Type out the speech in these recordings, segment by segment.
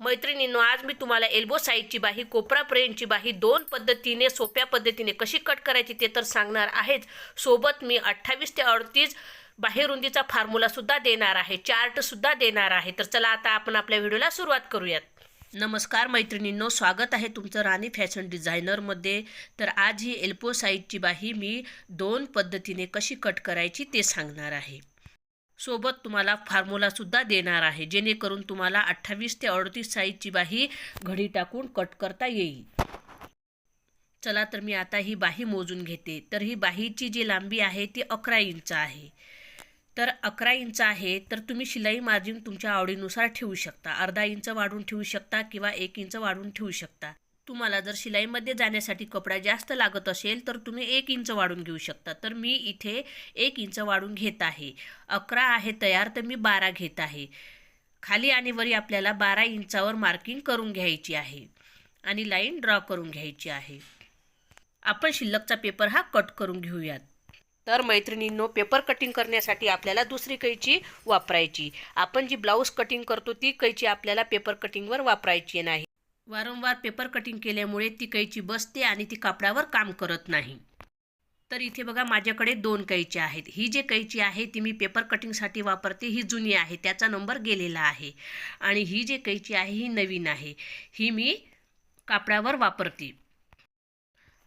मैत्रिणींनो आज मी तुम्हाला एल्बो साईजची बाही कोपरापर्यंतची बाही दोन पद्धतीने सोप्या पद्धतीने कशी कट करायची ते तर सांगणार आहेच. सोबत मी अठ्ठावीस ते अडतीस बाहेरुंदीचा फॉर्म्युलासुद्धा देणार आहे चार्टसुद्धा देणार आहे. तर चला आता आपण आपल्या व्हिडिओला सुरुवात करूयात. नमस्कार मैत्रिणींनो स्वागत आहे तुमचं राणी फॅशन डिझायनरमध्ये. तर आज ही एल्बो साईजची बाही मी दोन पद्धतीने कशी कट करायची ते सांगणार आहे. सोबत तुम्हाला फॉर्म्युलासुद्धा देणार आहे. जेणेकरून तुम्हाला अठ्ठावीस ते अडतीस साईजची बाही घडी टाकून कट करता येईल. चला तर मी आता ही बाही मोजून घेते. तर ही बाहीची जी लांबी आहे ती अकरा इंच आहे. तर अकरा इंच आहे तर तुम्ही शिलाई मार्जिन तुमच्या आवडीनुसार ठेवू शकता. अर्धा इंच वाढवून ठेवू शकता किंवा एक इंच वाढून ठेवू शकता. तुम्हाला जर शिलाईमध्ये जाण्यासाठी कपडा जास्त लागत असेल तर तुम्ही एक इंच वाढून घेऊ शकता. तर मी इथे एक इंच वाढून घेत आहे. अकरा आहे तयार तर मी बारा घेत आहे. खाली आणि वरी आपल्याला बारा इंचावर मार्किंग करून घ्यायची आहे आणि लाईन ड्रॉ करून घ्यायची आहे. आपण शिल्लकचा पेपर हा कट करून घेऊयात. तर मैत्रिणींनो पेपर कटिंग करण्यासाठी आपल्याला दुसरी कैची वापरायची. आपण जी ब्लाऊज कटिंग करतो ती कैची आपल्याला पेपर कटिंगवर वापरायची नाही. वारंवार पेपर कटिंग केल्यामुळे ती कैची बसते आणि ती कापडावर काम करत नाही. तर इथे बघा माझ्याकडे दोन कैची आहेत. ही जे कैची आहे ती मी पेपर कटिंगसाठी वापरते. ही जुनी आहे त्याचा नंबर गेलेला आहे. आणि ही जे कैची आहे ही नवीन आहे. ही मी कापडावर वापरते.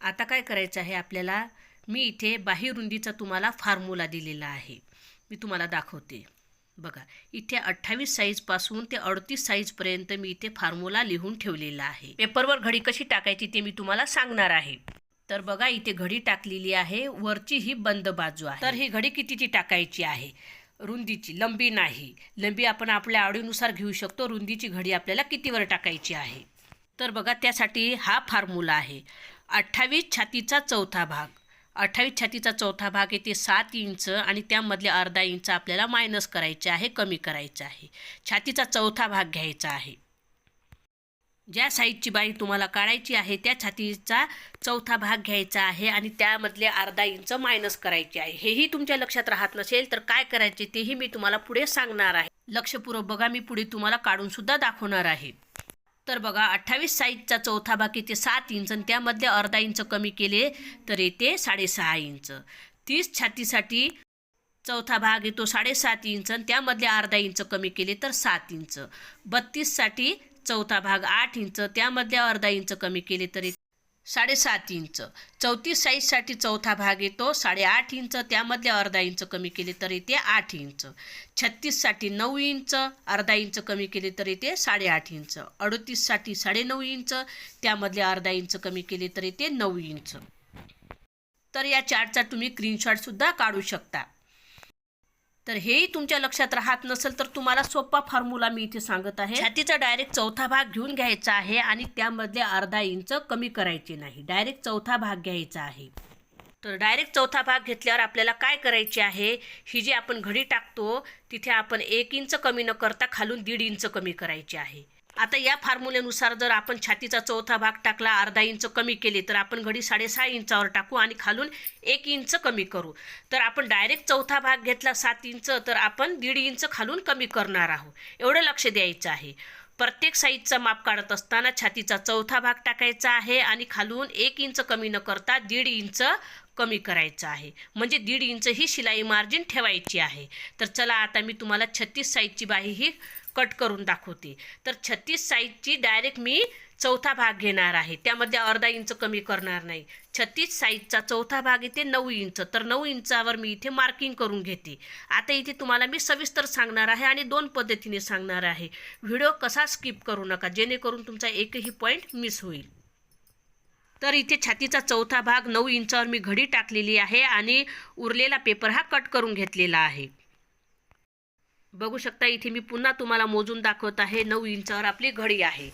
आता काय करायचं आहे आपल्याला? मी इथे बाहीरुंदीचा तुम्हाला फार्मुला दिलेला आहे. मी तुम्हाला दाखवते. बघा इथे अठ्ठावीस साईजपासून ते अडतीस साईजपर्यंत मी इथे फॉर्म्युला लिहून ठेवलेला आहे. पेपरवर घडी कशी टाकायची ते मी तुम्हाला सांगणार आहे. तर बघा इथे घडी टाकलेली आहे वरची ही बंद बाजू आहे. तर ही घडी कितीची टाकायची आहे? रुंदीची लंबी नाही. लंबी आपण आपल्या आवडीनुसार घेऊ शकतो रुंदीची घडी आपल्याला कितीवर टाकायची आहे? तर बघा त्यासाठी हा फॉर्म्युला आहे. अठ्ठावीस छातीचा चौथा भाग. अठ्ठावीस छातीचा चौथा भाग येते सात इंच आणि त्यामधले अर्धा इंच आपल्याला मायनस करायचे आहे कमी करायचं आहे. छातीचा चौथा भाग घ्यायचा आहे. ज्या साईजची बाई तुम्हाला काढायची आहे त्या छातीचा चौथा भाग घ्यायचा आहे आणि त्यामधले अर्धा इंच मायनस करायचे आहे. हेही तुमच्या लक्षात राहत नसेल तर काय करायचे तेही मी तुम्हाला पुढे सांगणार आहे. लक्षपूर्वक बघा मी पुढे तुम्हाला काढून सुद्धा दाखवणार आहे. तर बघा अठ्ठावीस साईजचा चौथा भाग येते सात इंच आणि त्यामधले अर्धा इंच कमी केले तर येते साडेसहा इंच. तीस छातीसाठी चौथा भाग येतो साडेसात इंच आणि त्यामधले अर्धा इंच कमी केले तर सात इंच. बत्तीससाठी चौथा भाग आठ इंच त्यामधले अर्धा इंच कमी केले तर साडेसात इंच. चौतीस साईजसाठी चौथा भाग येतो. साडेआठ इंच त्यामधले अर्धा इंच कमी केले तर येते आठ इंच. छत्तीससाठी नऊ इंच अर्धा इंच कमी केले तर येते साडेआठ इंच. अडतीससाठी साडेनऊ इंच त्यामधले अर्धा इंच कमी केले तर येते नऊ इंच. तर या चार्टचा तुम्ही स्क्रीनशॉटसुद्धा काढू शकता. तर हेही तुमच्या लक्षात राहत नसेल तर तुम्हाला सोपा फॉर्म्युला मी इथे सांगत आहे. छातीचा डायरेक्ट चौथा भाग घेऊन घ्यायचा आहे आणि त्यामधले अर्धा इंच कमी करायचे नाही. डायरेक्ट चौथा भाग घ्यायचा आहे. तर डायरेक्ट चौथा भाग घेतल्यावर आपल्याला काय करायचे आहे? ही जी आपण घडी टाकतो तिथे आपण एक इंच कमी न करता खालून दीड इंच कमी करायची आहे. आता या फॉर्म्युलेनुसार जर आपण छातीचा चौथा भाग टाकला अर्धा इंच कमी केले तर आपण घडी साडेसहा इंचावर टाकू आणि खालून एक इंच कमी करू. तर आपण डायरेक्ट चौथा भाग घेतला सात इंच तर आपण दीड इंच खालून कमी करणार आहोत. एवढं लक्ष द्यायचं आहे. प्रत्येक साईजचा माप काढत असताना छातीचा चौथा भाग टाकायचा आहे आणि खालून एक इंच कमी न करता दीड इंच कमी करायचं आहे. म्हणजे दीड इंच ही शिलाई मार्जिन ठेवायची आहे. तर चला आता मी तुम्हाला छत्तीस साईजची बाही ही कट करून दाखवते. तर छत्तीस साईजची डायरेक्ट मी चौथा भाग घेणार आहे. त्यामध्ये अर्धा इंच कमी करणार नाही. छत्तीस साईजचा चौथा भाग येते नऊ इंच. तर नऊ इंचावर मी इथे मार्किंग करून घेते. आता इथे तुम्हाला मी सविस्तर सांगणार आहे आणि दोन पद्धतीने सांगणार आहे. व्हिडिओ कसा स्किप करू नका. जेणेकरून तुमचा एकही पॉईंट मिस होईल. तर इथे छातीचा चौथा भाग नऊ इंचावर मी घडी टाकलेली आहे आणि उरलेला पेपर हा कट करून घेतलेला आहे. बघू शकता इथे मी पुन्हा तुम्हाला मोजून दाखवत आहे नऊ इंचावर आपली घडी आहे.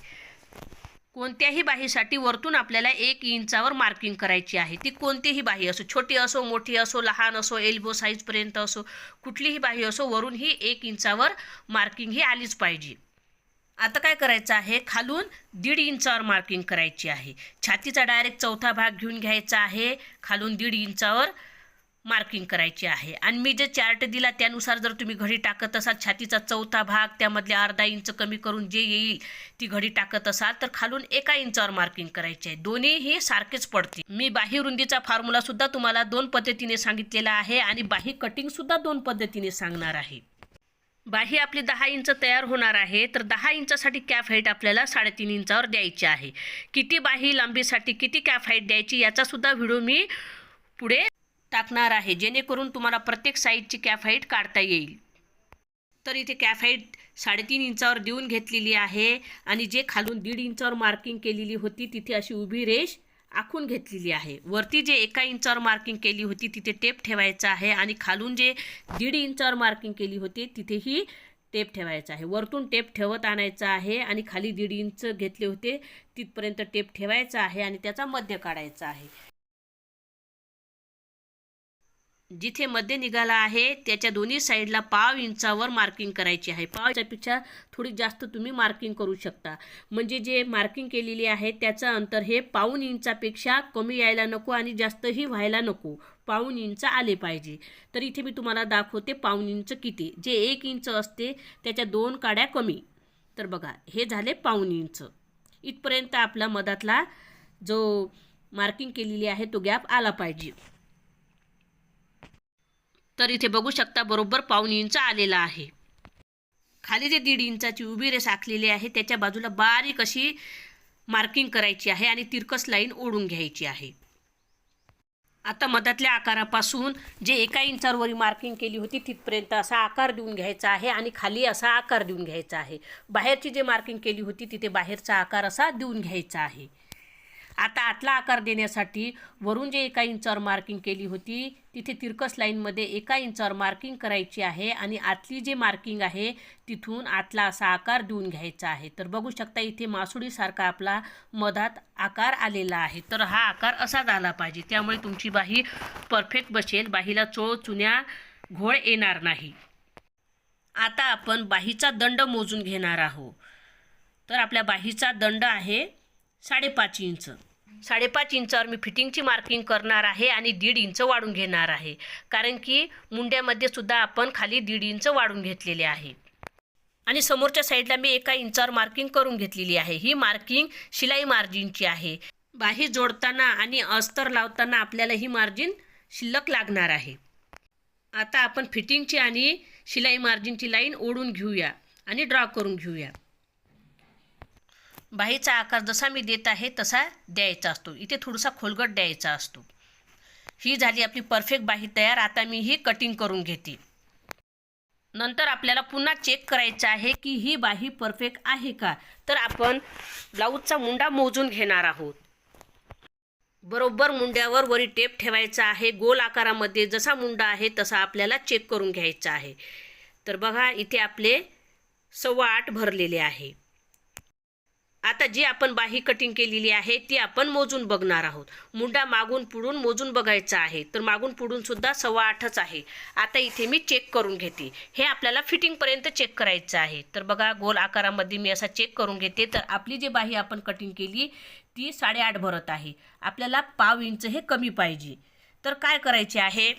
कोणत्याही बाहीसाठी वरतून आपल्याला एक इंचावर मार्किंग करायची आहे. ती कोणतीही बाही असो छोटी असो मोठी असो लहान असो एल्बो साईजपर्यंत असो कुठलीही बाही असो वरून ही एक इंचावर मार्किंग ही आलीच पाहिजे. आता काय करायचं आहे? खालून दीड इंचावर मार्किंग करायची आहे. छातीचा डायरेक्ट चौथा भाग घेऊन घ्यायचा आहे. खालून दीड इंचावर मार्किंग करायची आहे. आणि मी जे चार्ट दिला त्यानुसार जर तुम्ही घडी टाकत असाल छातीचा चौथा भाग त्यामधले अर्धा इंच कमी करून जे येईल ती घडी टाकत असाल तर खालून एका इंचावर मार्किंग करायची आहे. दोन्हीही सारखेच पडते मी बाही रुंदीचा फॉर्म्युला सुद्धा तुम्हाला दोन पद्धतीने सांगितलेला आहे आणि बाही कटिंग सुद्धा दोन पद्धतीने सांगणार आहे. बाही आपली दहा इंच तयार होणार आहे तर दहा इंचासाठी कॅफ हाईट आपल्याला साडेतीन इंचावर द्यायची आहे. किती बाही लांबीसाठी किती कॅफ हाईट द्यायची याचासुद्धा व्हिडिओ मी पुढे टाकणार आहे जेणेकरून तुम्हाला प्रत्येक साईजची कॅफ हाईट काढता येईल. तर इथे कॅफ हाईट साडेतीन इंचावर देऊन घेतलेली आहे आणि जे खालून दीड इंचावर मार्किंग केलेली होती तिथे अशी उभी रेष आखून घेतलेली आहे. वरती जे एका इंचावर मार्किंग केली होती तिथे टेप ठेवायचा आहे आणि खालून जे दीड इंचावर मार्किंग केली होती तिथेही टेप ठेवायचा आहे. वरतून टेप ठेवत आणायचा आहे आणि खाली दीड इंच घेतले होते तिथपर्यंत टेप ठेवायचा आहे आणि त्याचा मध्य काढायचा आहे. जिथे मध्य निघाला आहे त्याच्या दोन्ही साईडला पाव इंचावर मार्किंग करायची आहे. पाव इंचापेक्षा थोडी जास्त तुम्ही मार्किंग करू शकता. म्हणजे जे मार्किंग केलेली आहे त्याचं अंतर हे पाऊन इंचापेक्षा कमी यायला नको आणि जास्तही व्हायला नको. पाऊन इंच आले पाहिजे. तर इथे मी तुम्हाला दाखवते पाऊन इंच किती. जे एक इंच असते त्याच्या दोन काड्या कमी. तर बघा हे झाले पाऊन इंच. इथपर्यंत आपला मधातला जो मार्किंग केलेली आहे तो गॅप आला पाहिजे. तर इथे बघू शकता बरोबर पाऊन इंच आलेला आहे. खाली जे दीड इंचाची उभी रेस आखलेली आहे त्याच्या बाजूला बारीक अशी मार्किंग करायची आहे आणि तिरकस लाईन ओढून घ्यायची आहे. आता मधातल्या आकारापासून जे एका इंचावरवरी मार्किंग केली होती तिथपर्यंत असा आकार देऊन घ्यायचा आहे आणि खाली असा आकार देऊन घ्यायचा आहे. बाहेरची जे मार्किंग केली होती तिथे बाहेरचा आकार असा देऊन घ्यायचा आहे. आता आतला आकार देण्यासाठी वरून जे एका इंचावर मार्किंग केली होती तिथे तिरकस लाईनमध्ये एका इंचावर मार्किंग करायची आहे आणि आतली जे मार्किंग आहे तिथून आतला असा आकार देऊन घ्यायचा आहे. तर बघू शकता इथे मासुडीसारखा आपला मधात आकार आलेला आहे. तर हा आकार असा झाला पाहिजे. त्यामुळे तुमची बाही परफेक्ट बसेल. बाहीला चोळ चुन्या घोळ येणार नाही. आता आपण बाहीचा दंड मोजून घेणार आहोत. तर आपल्या बाहीचा दंड आहे साडेपाच इंच. साडेपाच इंचावर मी फिटिंगची मार्किंग करणार आहे आणि दीड इंच वाढून घेणार आहे. कारण की मुंड्यामध्ये सुद्धा आपण खाली दीड इंच वाढून घेतलेले आहे. आणि समोरच्या साईडला मी एका इंचावर मार्किंग करून घेतलेली आहे. ही मार्किंग शिलाई मार्जिनची आहे. बाही जोडताना आणि अस्तर लावताना आपल्याला ही मार्जिन शिल्लक लागणार आहे. आता आपण फिटिंगची आणि शिलाई मार्जिनची लाईन ओढून घेऊया आणि ड्रॉ करून घेऊया. बाहीचा आकार जसा मी देत आहे तसा द्यायचा असतो. इथे थोडासा खोलगट द्यायचा असतो. ही झाली आपली परफेक्ट बाही तयार. आता मी ही कटिंग करून घेते. नंतर आपल्याला पुन्हा चेक करायचं आहे की ही बाही परफेक्ट आहे का? तर आपण ब्लाऊजचा मुंडा मोजून घेणार आहोत. बरोबर मुंड्यावर वरी टेप ठेवायचा आहे. गोल आकारामध्ये जसा मुंडा आहे तसा आपल्याला चेक करून घ्यायचा आहे. तर बघा इथे आपले सव्वा आठ भरलेले आहे. आता जी आपण बाही कटिंग केलेली आहे ती आपण मोजून बघणार आहोत. मुंडा मागून पुढून मोजून बघायचा आहे तर मागून पुढून सुद्धा सव्वा आठच आहे. आता इथे मी चेक करून घेते. हे आपल्याला फिटिंगपर्यंत चेक करायचं आहे. तर बघा गोल आकारामध्ये मी असा चेक करून घेते. तर आपली जी बाही आपण कटिंग केली ती साडेआठ भरत आहे. आपल्याला पाव इंच हे कमी पाहिजे. तर काय करायचे आहे?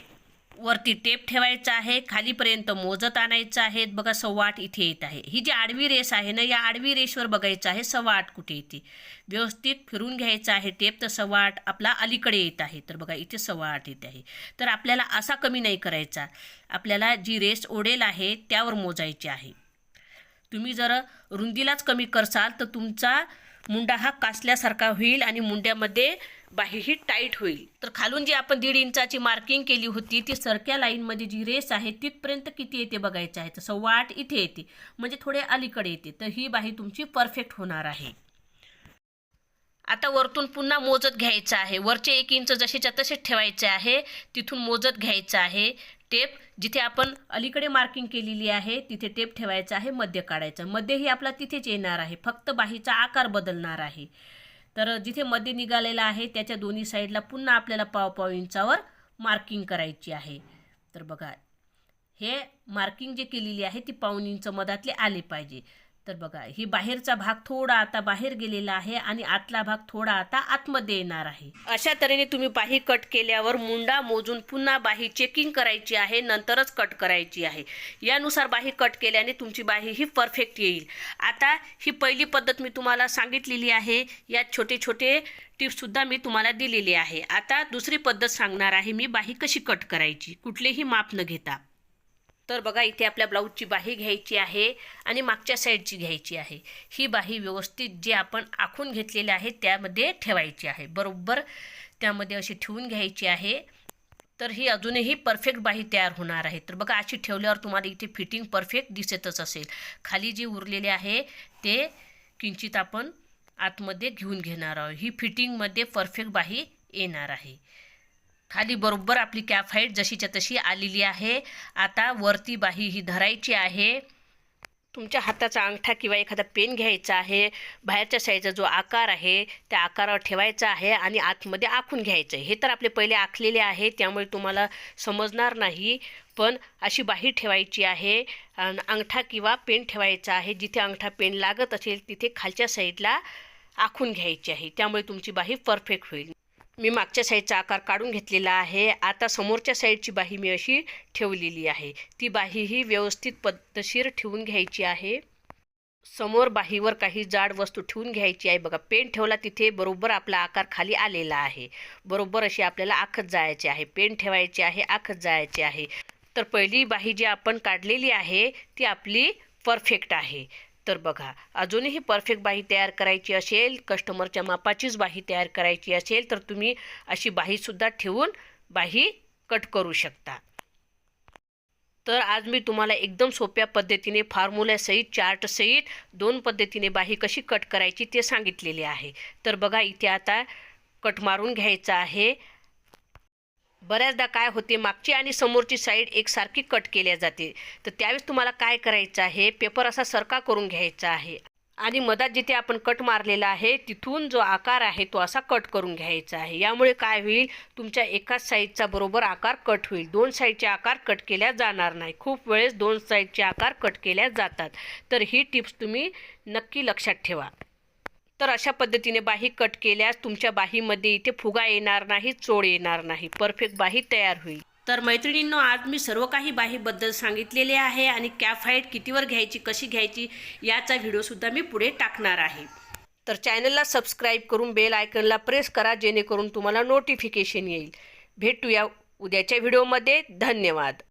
वरती टेप ठेवायचा आहे खालीपर्यंत मोजत आणायचं आहे. बघा सव्वा आठ इथे येत आहे. ही जी आडवी रेस आहे ना या आडवी रेषवर बघायचं आहे सव्वा आठ कुठे येते? व्यवस्थित फिरून घ्यायचं आहे टेप तर सव्वा आठ आपला अलीकडे येत आहे. तर बघा इथे सव्वा आठ येत आहे. तर आपल्याला असा कमी नाही करायचा. आपल्याला जी रेस ओढेल आहे त्यावर मोजायची आहे. तुम्ही जर रुंदीलाच कमी करसाल तर तुमचा मुंडा हा कासल्यासारखा होईल आणि मुंड्यामध्ये बाहीही टाईट होईल. तर खालून जी आपण दीड इंचाची मार्किंग केली होती ती सरक्या लाईनमध्ये जी रेस आहे तिथपर्यंत किती येते बघायचं आहे? तर सव्वा आठ इथे येते. म्हणजे थोडे अलीकडे येते. तर ही बाही तुमची परफेक्ट होणार आहे. आता वरतून पुन्हा मोजत घ्यायचं आहे. वरचे एक इंच जसेच्या तसेच ठेवायचे आहे. तिथून मोजत घ्यायचं आहे. टेप जिथे आपण अलीकडे मार्किंग केलेली आहे तिथे टेप ठेवायचा आहे मध्य काढायचं. मध्यही आपला तिथेच येणार आहे. फक्त बाहीचा आकार बदलणार आहे. तर जिथे मध्ये निघालेला आहे त्याच्या दोन्ही साईडला पुन्हा आपल्याला पाव पाव इंचावर मार्किंग करायची आहे. तर बघा हे मार्किंग जे केलेली आहे ती पाऊन इंच मधातले आले पाहिजे. तर बघा ही बाहेरचा भाग थोडा आता बाहेर गेलेला आहे आणि आतला भाग थोडा आता आतमध्ये येणार आहे. अशा तऱ्हेने तुम्ही बाही कट केल्यावर मुंडा मोजून पुन्हा बाही चेकिंग करायची आहे नंतरच कट करायची आहे. यानुसार बाही कट केल्याने तुमची बाही ही परफेक्ट येईल. आता ही पहिली पद्धत मी तुम्हाला सांगितलेली आहे यात छोटे छोटे टिप्ससुद्धा मी तुम्हाला दिलेली आहे. आता दुसरी पद्धत सांगणार आहे मी बाही कशी कट करायची कुठलेही माप न घेता. तर बघा इथे आपल्या ब्लाऊजची बाही घ्यायची आहे आणि मागच्या साईडची घ्यायची आहे. ही बाही व्यवस्थित जे आपण आखून घेतलेले आहे त्यामध्ये ठेवायची आहे. बरोबर? त्यामध्ये अशी ठेवून घ्यायची आहे. तर ही अजूनही परफेक्ट बाही तयार होणार आहे. तर बघा अशी ठेवल्यावर तुम्हाला इथे फिटिंग परफेक्ट दिसतच असेल. खाली जी उरलेली आहे ते किंचित आपण आतमध्ये घेऊन घेणार आहोत. ही फिटिंगमध्ये परफेक्ट बाही येणार आहे. खाली बरोबर आपली कॅप हाईट जशीच्या तशी आलेली आहे. आता वरती बाही ही धरायची आहे. तुमच्या हाताचा अंगठा किंवा एखादा पेन घ्यायचा आहे. बाहेरच्या साईडचा जो आकार आहे त्या आकारावर ठेवायचा आहे आणि आतमध्ये आखून घ्यायचं आहे. हे तर आपले पहिले आखलेले आहे त्यामुळे तुम्हाला समजणार नाही. पण अशी बाही ठेवायची आहे अंगठा किंवा पेन ठेवायचा आहे. जिथे अंगठा पेन लागत असेल तिथे खालच्या साईडला आखून घ्यायची आहे. त्यामुळे तुमची बाही परफेक्ट होईल. मी मागच्या साईडचा आकार काढून घेतलेला आहे. आता समोरच्या साईडची बाही मी अशी ठेवलेली आहे. ती बाही ही व्यवस्थित पद्धतशीर ठेवून घ्यायची आहे. समोर बाहीवर काही जाड वस्तू ठेवून घ्यायची आहे. बघा पेन ठेवला तिथे बरोबर आपला आकार खाली आलेला आहे. बरोबर अशी आपल्याला आखत जायची आहे. पेन ठेवायची आहे आखत जायची आहे. तर पहिली बाही जी आपण काढलेली आहे ती आपली परफेक्ट आहे. तर बघा अजूनही परफेक्ट बाही तयार करायची असेल कस्टमरच्या मापाचीच बाही तयार करायची असेल तर तुम्ही अशी बाहीसुद्धा ठेवून बाही कट करू शकता. तर आज मी तुम्हाला एकदम सोप्या पद्धतीने फॉर्म्युल्यासहित चार्टसहित दोन पद्धतीने बाही कशी कट करायची ते सांगितलेले आहे. तर बघा इथे आता कट मारून घ्यायचा आहे. बऱ्याचदा काय होते मागची आणि समोरची साईड एकसारखी कट केल्या जाते. तर त्यावेळेस तुम्हाला काय करायचं आहे? पेपर असा सरका करून घ्यायचा आहे. आणि मधात जिथे आपण कट मारलेला आहे तिथून जो आकार आहे तो असा कट करून घ्यायचा आहे. यामुळे काय होईल? तुमच्या एकाच साईडचा बरोबर आकार कट होईल. दोन साईडचे आकार कट केल्या जाणार नाही. खूप वेळेस दोन साईडचे आकार कट केल्या जातात. तर ही टिप्स तुम्ही नक्की लक्षात ठेवा. तर अशा पद्धतीने बाही कट केल्यास तुमच्या बाहीमध्ये इथे फुगा येणार नाही चोळ येणार नाही. परफेक्ट बाही तयार होईल. तर मैत्रिणींनो आज मी सर्व काही बाहीबद्दल सांगितलेले आहे आणि कॅप हाईट कितीवर घ्यायची कशी घ्यायची याचा व्हिडिओसुद्धा मी पुढे टाकणार आहे. तर चॅनलला सबस्क्राईब करून बेल आयकनला प्रेस करा जेणेकरून तुम्हाला नोटिफिकेशन येईल. भेटूया उद्याच्या व्हिडिओमध्ये धन्यवाद.